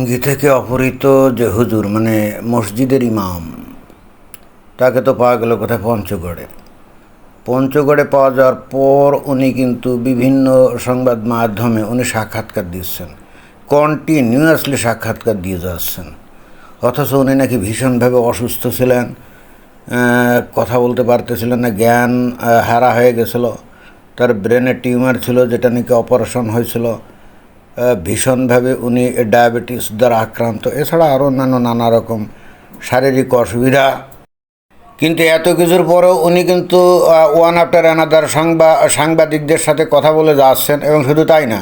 টঙ্গী থেকে অপহৃত যে হুজুর মানে মসজিদের ইমাম, তাকে তো পাওয়া গেল কোথায়? পঞ্চগড়ে। পঞ্চগড়ে পাওয়া যাওয়ার পর উনি কিন্তু বিভিন্ন সংবাদ মাধ্যমে উনি সাক্ষাৎকার দিচ্ছেন। কন্টিনিউয়াসলি সাক্ষাৎকার দিয়ে যাচ্ছেন। অথচ উনি নাকি ভীষণভাবে অসুস্থ ছিলেন কথা বলতে পারতেছিলেন না, জ্ঞান হারা হয়ে গেছিল। তার ব্রেনে টিউমার ছিল, যেটা নাকি অপারেশন হয়েছিল। ভীষণভাবে উনি ডায়াবেটিস দ্বারা আক্রান্ত। এছাড়া আরও অন্যান্য নানা রকম শারীরিক অসুবিধা। কিন্তু এত কিছুর পরেও উনি কিন্তু ওয়ান আফটার অ্যানাদার সাংবা, সাংবাদিকদের সাথে কথা বলে যাচ্ছেন এবং শুধু তাই না,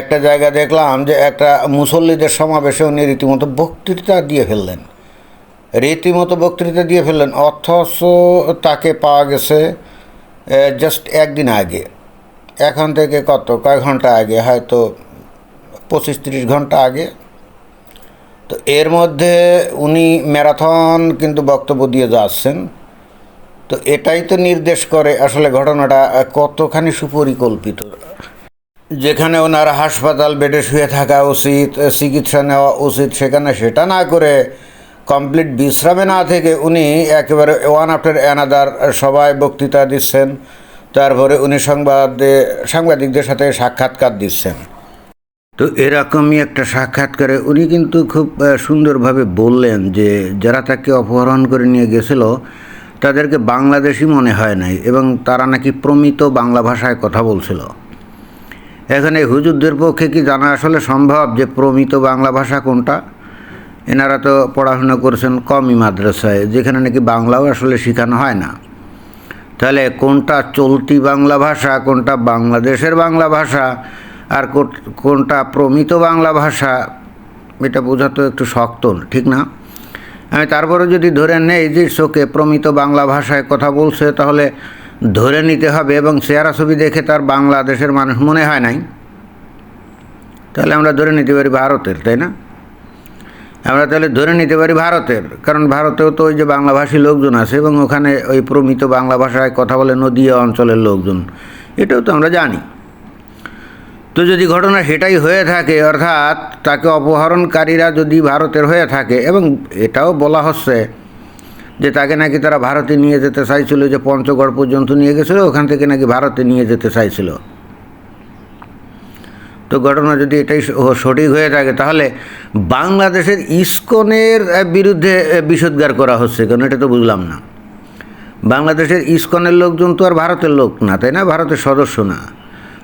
একটা জায়গা দেখলাম যে একটা মুসল্লিদের সমাবেশে উনি রীতিমতো বক্তৃতা দিয়ে ফেললেন। রীতিমতো বক্তৃতা দিয়ে ফেললেন, অথচ তাকে পাওয়া গেছে জাস্ট একদিন আগে। এখন থেকে কত কয়েক ঘণ্টা আগে, হয়তো পঁচিশ তিরিশ ঘণ্টা আগে। তো এর মধ্যে উনি ম্যারাথন কিন্তু বক্তব্য দিয়ে যাচ্ছেন তো এটাই তো নির্দেশ করে আসলে ঘটনাটা কতখানি সুপরিকল্পিত। যেখানে ওনার হাসপাতাল বেডে শুয়ে থাকা উচিত, চিকিৎসা নেওয়া উচিত, সেখানে সেটা না করে কমপ্লিট বিশ্রামে না থেকে উনি একেবারে ওয়ান আফটার অ্যানাদার সবাই বক্তৃতা দিচ্ছেন। তারপরে উনি সংবাদে, সাংবাদিকদের সাথে সাক্ষাৎকার দিচ্ছেন। তো এরকমই একটা সাক্ষাৎকারে উনি কিন্তু খুব সুন্দরভাবে বললেন যে, যারা তাকে অপহরণ করে নিয়ে গেছিল, তাদেরকে বাংলাদেশি মনে হয় নাই এবং তারা নাকি প্রমিত বাংলা ভাষায় কথা বলছিল। এখানে হুজুরদের পক্ষে কি জানা আসলে সম্ভব যে প্রমিত বাংলা ভাষা কোনটা? এনারা তো পড়াশোনা করেছেন কমই মাদ্রাসায়, যেখানে নাকি বাংলাও আসলে শেখানো হয় না। তাহলে কোনটা চলতি বাংলা ভাষা, কোনটা বাংলাদেশের বাংলা ভাষা আর কোনটা প্রমিত বাংলা ভাষা, এটা বোঝা তো একটু শক্ত, ঠিক না? আমি তারপরে যদি ধরে নেই যে শোকে প্রমিত বাংলা ভাষায় কথা বলছে, তাহলে ধরে নিতে হবে এবং চেহারা ছবি দেখে তার বাংলাদেশের মানুষ মনে হয় নাই। তাহলে আমরা ধরে নিতে পারি ভারতের, তাই না? আমরা তাহলে ধরে নিতে পারি ভারতের, কারণ ভারতেও তো ওই যে বাংলাভাষী লোকজন আছে এবং ওখানে ওই প্রমিত বাংলা ভাষায় কথা বলে নদীয়া অঞ্চলের লোকজন, এটাও তো আমরা জানি। তো যদি ঘটনা সেটাই হয়ে থাকে, অর্থাৎ তাকে অপহরণকারীরা যদি ভারতের হয়ে থাকে, এবং এটাও বলা হচ্ছে যে তাকে নাকি তারা ভারতে নিয়ে যেতে চাইছিল, যে পঞ্চগড় পর্যন্ত নিয়ে গেছিল, ওখান থেকে নাকি ভারতে নিয়ে যেতে চাইছিল। তো ঘটনা যদি এটাই সঠিক হয়ে থাকে, তাহলে বাংলাদেশের ইস্কনের বিরুদ্ধে বিষোদ্গার করা হচ্ছে, কেন এটা তো বুঝলাম না। বাংলাদেশের ইস্কনের লোকজন তো আর ভারতের লোক না, তাই না? ভারতের সদস্য না।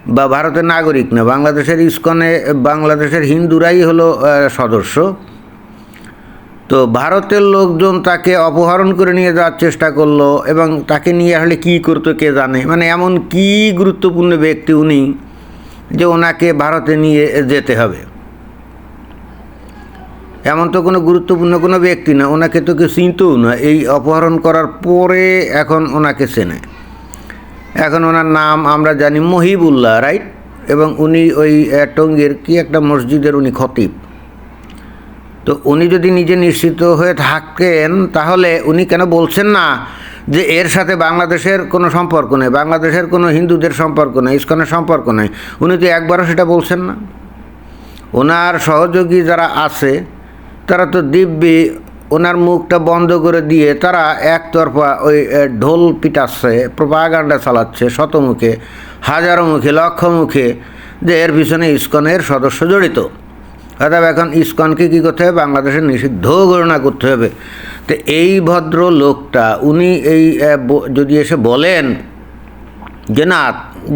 বা ভারতের নাগরিক না, বাংলাদেশের ইস্কনে, বাংলাদেশের হিন্দুরাই হলো সদস্য। তো ভারতের লোকজন তাকে অপহরণ করে নিয়ে যাওয়ার চেষ্টা করল এবং তাকে নিয়ে আসলে কী করতো কে জানে? মানে এমন কী গুরুত্বপূর্ণ ব্যক্তি উনি যে ওনাকে ভারতে নিয়ে যেতে হবে? এমন তো কোনো গুরুত্বপূর্ণ কোনো ব্যক্তি না, ওনাকে তো কেউ চিনতেও না। এই অপহরণ করার পরে এখন ওনাকে চেনে। এখন ওনার নাম আমরা জানি মহিবুল্লাহ রাইট এবং উনি ওই টঙ্গীর কি একটা মসজিদের উনি খতিব। তো উনি যদি নিজে নিশ্চিত হয়ে থাকেন, তাহলে উনি কেন বলছেন না যে এর সাথে বাংলাদেশের কোনো সম্পর্ক নেই, বাংলাদেশের কোনো হিন্দুদের সম্পর্ক নেই, ইস্কনের সম্পর্ক নেই? উনি তো একবারও সেটা বলছেন না। ওনার সহযোগী যারা আছে, তারা তো দিব্যি ওনার মুখটা বন্ধ করে দিয়ে তারা একতরফা ওই ঢোল পিটাচ্ছে, প্রপাগান্ডা চালাচ্ছে শতমুখে, হাজারো মুখে, লক্ষ মুখে, যে এর পিছনে ইস্কনের সদস্য জড়িত। অর্থাৎ এখন ইস্কনকে কী করতে হবে? বাংলাদেশের নিষিদ্ধ ঘোষণা করতে হবে। তো এই ভদ্র লোকটা উনি এই যদি এসে বলেন যে না,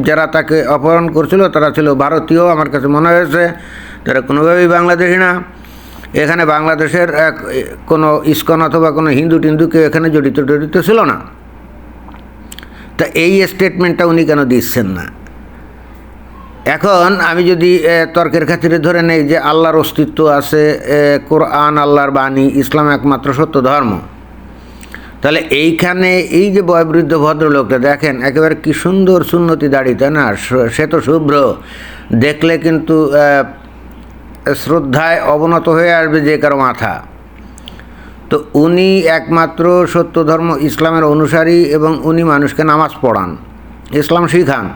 যারা তাকে অপহরণ করছিল, তারা ছিল ভারতীয়, আমার কাছে মনে হয়েছে, তারা কোনোভাবেই বাংলাদেশি না। এখানে বাংলাদেশের এক কোনো ইস্কন অথবা কোনো হিন্দু টিন্দু কেউ এখানে জড়িত টড়িত ছিল না। তা এই স্টেটমেন্টটা উনি কেন দিচ্ছেন না? এখন আমি যদি তর্কের খাতিরে ধরে নেই যে আল্লাহর অস্তিত্ব আছে কোরআন, আল্লাহর বাণী, ইসলাম একমাত্র সত্য ধর্ম। তাহলে এইখানে এই যে বয়বৃদ্ধ ভদ্রলোকটা, দেখেন একেবারে কি সুন্দর সুন্নতি দাড়ি, তাই না? সে তো শুভ্র। দেখলে কিন্তু শ্রদ্ধায় অবনত হয়ে আসবে যে কারও মাথা। তো উনি একমাত্র সত্য ধর্ম ইসলামের অনুসারী এবং উনি মানুষকে নামাজ পড়ান। ইসলাম শিখান।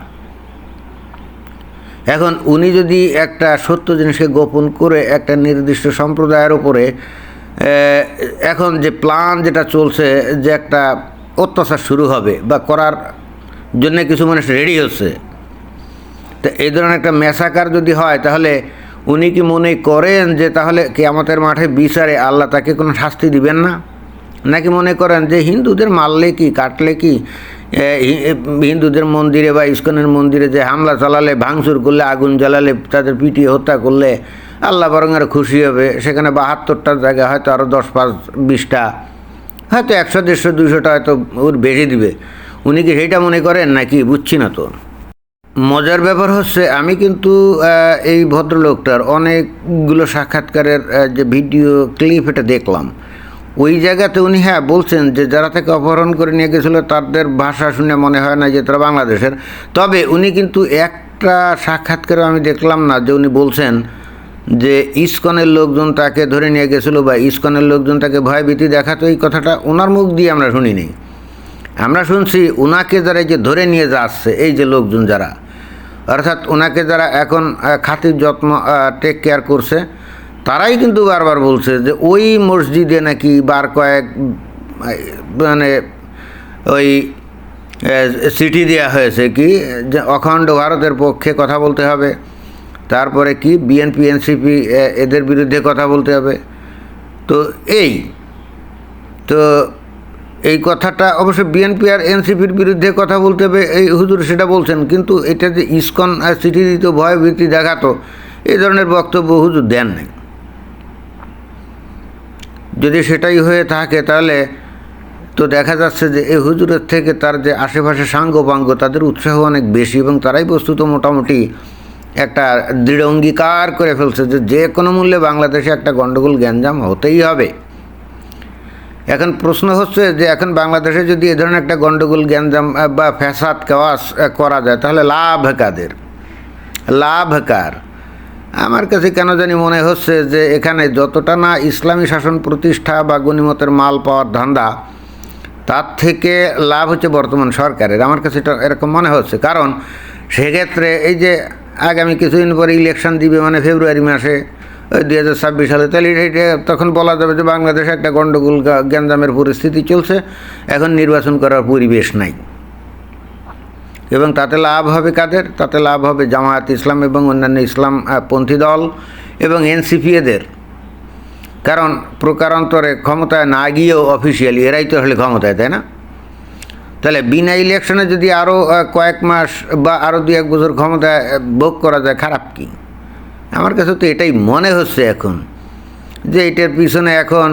এখন উনি যদি একটা সত্য জিনিসকে গোপন করে একটা নির্দিষ্ট সম্প্রদায়ের ওপরে এখন যে প্ল্যান যেটা চলছে যে একটা অত্যাচার শুরু হবে বা করার জন্য কিছু মানুষ রেডি হচ্ছে, তো এই ধরনের একটা মেসাকার যদি হয় তাহলে উনি কি মনে করেন যে তাহলে কেয়ামতের মাঠে বিচারে আল্লাহ তাকে কোনো শাস্তি দিবেন না? নাকি মনে করেন যে হিন্দুদের মারলে কি, কাটলে কি? হিন্দুদের মন্দিরে বা ইস্কনের মন্দিরে যে হামলা চালালে, ভাঙচুর করলে, আগুন জ্বালালে, তাদের পিটিয়ে হত্যা করলে, আল্লাহ বরং আরও খুশি হবে। সেখানে বাহাত্তরটা জায়গা হয়তো আরও দশ পাঁচ, বিশটা, হয়তো একশো, দেড়শো দুশোটা হয়তো ওর বেশি দিবে। উনি কি সেইটা মনে করেন নাকি? বুঝছি না তো। মজার ব্যাপার হচ্ছে, আমি কিন্তু এই ভদ্রলোকটার অনেকগুলো সাক্ষাৎকারের যে ভিডিও ক্লিপ এটা দেখলাম। ওই জায়গাতে উনি হ্যাঁ বলছেন যে, যারা তাকে অপহরণ করে নিয়ে গেছিল, তাদের ভাষা শুনে মনে হয় না যে তারা বাংলাদেশের। তবে উনি কিন্তু একটা সাক্ষাৎকারে আমি দেখলাম না যে উনি বলছেন যে, ইস্কনের লোকজন তাকে ধরে নিয়ে গেছিল বা ইস্কনের লোকজন তাকে ভয়ভীতি দেখাতো, এই কথাটা ওনার মুখ দিয়ে আমরা শুনিনি। আমরা শুনছি ওনাকে যারা যে ধরে নিয়ে যাচ্ছে, এই যে লোকজন যারা অর্থাৎ ওনাকে যারা এখন খাতির যত্ন টেক কেয়ার করছে, তারাই কিন্তু বারবার বলছে যে ওই মসজিদে নাকি বার কয়েক মানে ওই সিটি দেওয়া হয়েছে কি, যে অখণ্ড ভারতের পক্ষে কথা বলতে হবে, তারপরে কি বিএনপি এনসিপি এদের বিরুদ্ধে কথা বলতে হবে। তো এই, তো এই কথাটা অবশ্য বিএনপি আর এনসিপির বিরুদ্ধে কথা বলতে হবে। এই হুজুর সেটা বলছেন, কিন্তু এটা যে ইস্কন আর সিটি দিত ভয় ভীতি দেখাতো এই ধরনের বক্তব্য হুজুর দেন নাই। যদি সেটাই হয়ে থাকে তাহলে তো দেখা যাচ্ছে যে এই হুজুরের থেকে তার যে আশেপাশে সাঙ্গ পাঙ্গ তাদের উৎসাহ অনেক বেশি এবং তারাই বস্তুত মোটামুটি একটা দৃঢ় অঙ্গীকার করে ফেলছে যে যে কোনো মূল্যে বাংলাদেশে একটা গণ্ডগোল গ্যাঞ্জাম হতেই হবে। এখন প্রশ্ন হচ্ছে যে এখন বাংলাদেশে যদি এ ধরনের একটা গণ্ডগোল গ্যাঞ্জাম বা ফ্যাসাদ, কাওয়াস করা যায়, তাহলে লাভ কাদের? লাভ কার? আমার কাছে কেন জানি মনে হচ্ছে যে এখানে যতটা না ইসলামী শাসন প্রতিষ্ঠা বা গণিমতের মাল পাওয়ার ধান্দা, তার থেকে লাভ হচ্ছে বর্তমান সরকারের। আমার কাছে এটা এরকম মনে হচ্ছে। কারণ সেক্ষেত্রে এই যে আগামী কিছুদিন পরে ইলেকশন দিবে মানে ফেব্রুয়ারি মাসে দুই হাজার ছাব্বিশ সালে, তাহলে এটা তখন বলা যাবে যে বাংলাদেশে একটা গণ্ডগোল গ্যাঞ্জামের পরিস্থিতি চলছে। এখন নির্বাচন করার পরিবেশ নাই। এবং তাতে লাভ হবে কাদের? তাতে লাভ হবে জামায়াত ইসলাম এবং অন্যান্য ইসলাম পন্থী দল এবং এনসিপি এদের। কারণ প্রকারান্তরে ক্ষমতায় না গিয়েও অফিসিয়ালি এরাই তো হলে ক্ষমতায়, তাই না? তাহলে বিনা ইলেকশনে যদি আরও কয়েক মাস বা আরও দু এক বছর ক্ষমতায় ভোগ করা যায়, খারাপ কি? আমার কাছে তো এটাই মনে হচ্ছে এখন যে এটার পিছনে এখন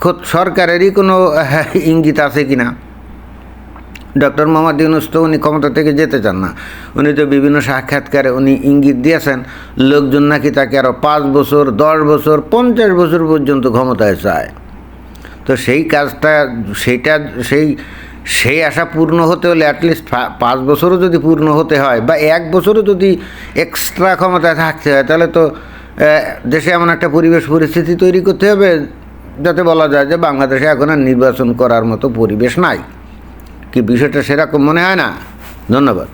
খোদ সরকারেরই কোনো আহ, ইঙ্গিত আছে কি না ডক্টর মোহাম্মদ ইউনুস তো উনি ক্ষমতা থেকে যেতে চান না। উনি তো বিভিন্ন সাক্ষাৎকারে উনি ইঙ্গিত দিয়েছেন লোকজন নাকি তাকে আরও পাঁচ বছর দশ বছর পঞ্চাশ বছর পর্যন্ত ক্ষমতায় চায়। তো সেই কাজটা সেইটা সেই সেই আশা পূর্ণ হতে হলে অ্যাটলিস্ট পাঁচ বছরও যদি পূর্ণ হতে হয় বা এক বছরও যদি এক্সট্রা ক্ষমতায় থাকতে হয়, তাহলে তো দেশে এমন একটা পরিবেশ পরিস্থিতি তৈরি করতে হবে যাতে বলা যায় যে বাংলাদেশে এখন আর নির্বাচন করার মতো পরিবেশ নাই। কি বিষয়টা সেরকম মনে হয় না? ধন্যবাদ।